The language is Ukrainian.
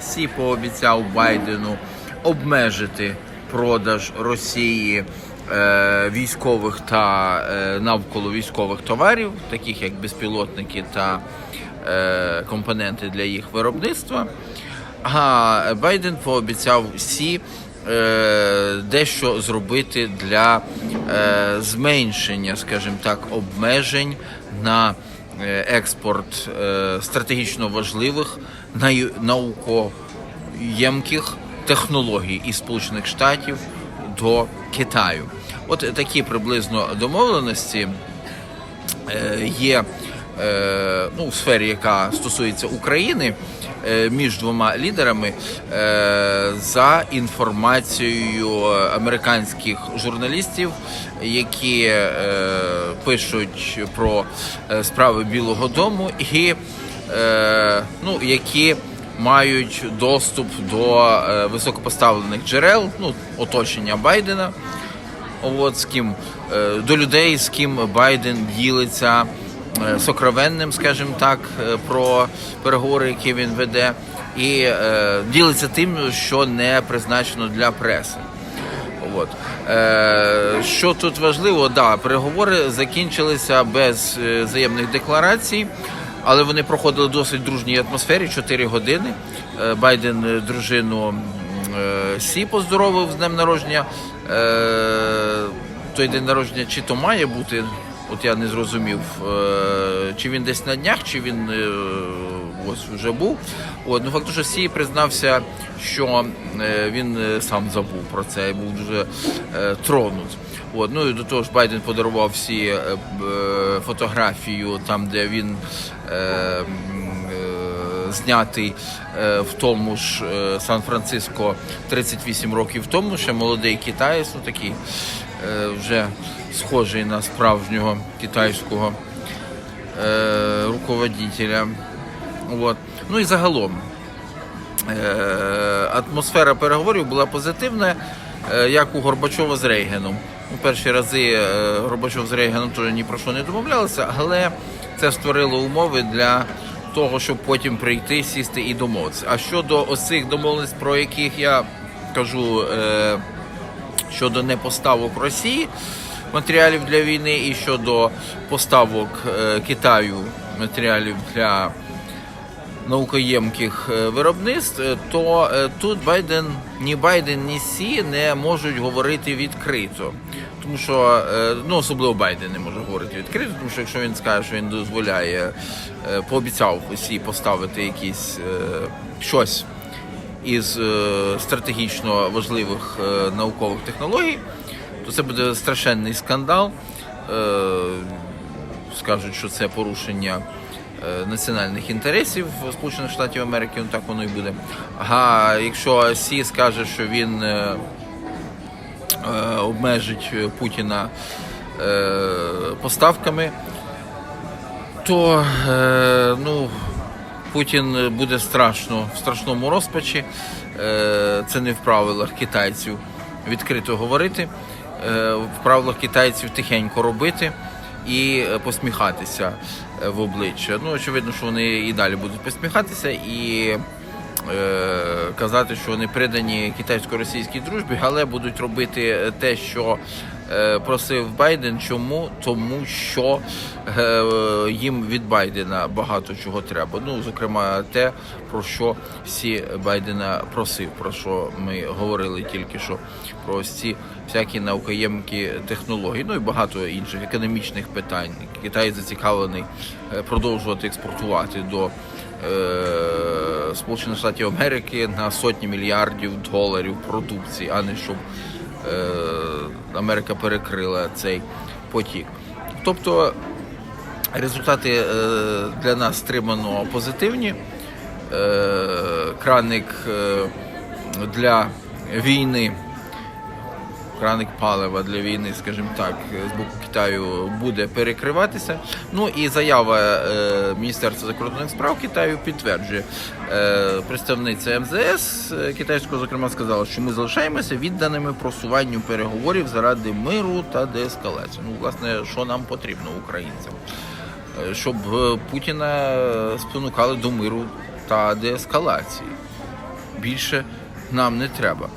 Сі пообіцяв Байдену обмежити продаж Росії е, військових та е, навколо військових товарів, таких як безпілотники та е, компоненти для їх виробництва. А Байден пообіцяв Сі е, дещо зробити для е, зменшення, скажімо так, обмежень на експорт е, стратегічно важливих нау- наукоємких технологій із Сполучених Штатів до Китаю. От такі приблизно домовленості е, є е, ну, в сфері, яка стосується України, е, між двома лідерами е, за інформацією американських журналістів, які е, пишуть про е, справи Білого Дому і е, ну, які мають доступ до е, високопоставлених джерел, ну, оточення Байдена. От з ким е, до людей, з ким Байден ділиться е, сокровенним, скажімо так, е, про переговори, які він веде, і е, ділиться тим, що не призначено для преси. От. Е, що тут важливо, да, переговори закінчилися без е, взаємних декларацій, але вони проходили в досить дружній атмосфері 4 години. Е, Байден е, дружину е, Сі поздоровив з днем народження. Е, той день народження чи то має бути, от я не зрозумів, е, чи він десь на днях, чи він е, ось вже був. От, ну фактично Сі признався, що е, він сам забув про це і був дуже тронут. От, ну і до того ж Байден подарував всі фотографію там, де він знятий е, в тому ж е, Сан-Франциско 38 років тому, ще молодий китаєць, ну такий е, вже схожий на справжнього китайського руководителя. От. Ну і загалом атмосфера переговорів була позитивна, як у Горбачова з Рейгеном. У перші рази Горбачов з Рейгеном теж ні про що не домовлялися, але це створило умови для того, щоб потім прийти, сісти і домовитися. А щодо ось цих домовленостей, про яких я кажу е, щодо непоставок Росії матеріалів для війни і щодо поставок е, Китаю матеріалів для наукоємких е, виробництв, е, то е, тут Байден, ні Байден, ні Сі не можуть говорити відкрито. Тому що ну особливо Байден не може говорити відкрито, тому що якщо він скаже, що він дозволяє, пообіцяв Сі поставити якісь щось із стратегічно важливих наукових технологій, то це буде страшенний скандал. Скажуть, що це порушення національних інтересів Сполучених Штатів Америки, ну так воно і буде. А якщо Сі скаже, що він е, е, обмежить Путіна е, поставками, то е, ну, Путін буде страшно в страшному розпачі. Е, це не в правилах китайців відкрито говорити, е, в правилах китайців тихенько робити і е, посміхатися е, в обличчя. Ну, очевидно, що вони і далі будуть посміхатися і е, казати, що вони придані китайсько-російській дружбі, але будуть робити те, що е, просив Байден. Чому? Тому що е, їм від Байдена багато чого треба. Ну, зокрема, те, про що всі Байдена просив, про що ми говорили тільки що про ці всякі наукоємкі технології, ну і багато інших економічних питань. Китай зацікавлений е, продовжувати експортувати до е, Сполучених Штатів Америки на сотні мільярдів доларів продукції, а не щоб е, Америка перекрила цей потік. Тобто результати е, для нас стримано позитивні. Е, краник е, для війни краник палива для війни, скажімо так, з боку Китаю буде перекриватися. Ну і заява е, Міністерства закордонних справ Китаю підтверджує. Е, представниця МЗС е, китайського, зокрема, сказала, що ми залишаємося відданими просуванню переговорів заради миру та деескалації. Ну, власне, що нам потрібно українцям, щоб Путіна спонукали до миру та деескалації. більше нам не треба.